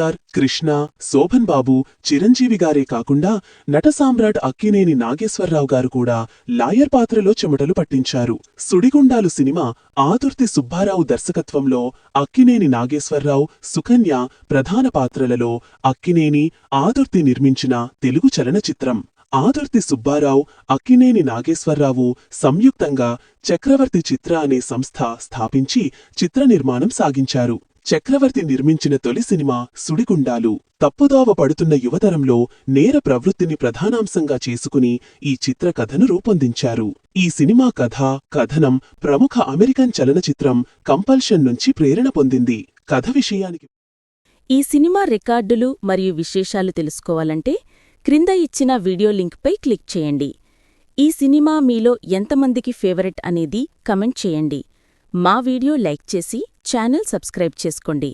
గార్ కృష్ణ శోభన్ బాబు చిరంజీవి గారే కాకుండా నట సామ్రాట్ అక్కినేని నాగేశ్వరరావు గారు కూడా లాయర్ పాత్రలో చెమటలు పట్టించారు. సుడిగుండాలు సినిమా ఆదుర్తి సుబ్బారావు దర్శకత్వంలో అక్కినేని నాగేశ్వరరావు సుకన్య ప్రధాన పాత్రలలో అక్కినేని ఆదుర్తి నిర్మించిన తెలుగు చలనచిత్రం. ఆదుర్తి సుబ్బారావు అక్కినేని నాగేశ్వరరావు సంయుక్తంగా చక్రవర్తి చిత్ర అనే సంస్థ స్థాపించి చిత్ర నిర్మాణం సాగించారు. చక్రవర్తి నిర్మించిన తొలి సినిమా సుడిగుండాలు. తప్పుదోవ పడుతున్న యువతరంలో నేర ప్రవృత్తిని ప్రధానాంశంగా చేసుకుని ఈ చిత్ర కథను రూపొందించారు. ఈ సినిమా కథ కథనం ప్రముఖ అమెరికన్ చలనచిత్రం కంపల్షన్ నుంచి ప్రేరణ పొందింది. కథ విషయానికి ఈ సినిమా రికార్డులు మరియు విశేషాలు తెలుసుకోవాలంటే క్రింద ఇచ్చిన వీడియో లింక్పై క్లిక్ చేయండి. ఈ సినిమా మీలో ఎంతమందికి ఫేవరెట్ అనేది కమెంట్ చేయండి. మా వీడియో లైక్ చేసి ఛానల్ సబ్స్క్రైబ్ చేసుకోండి.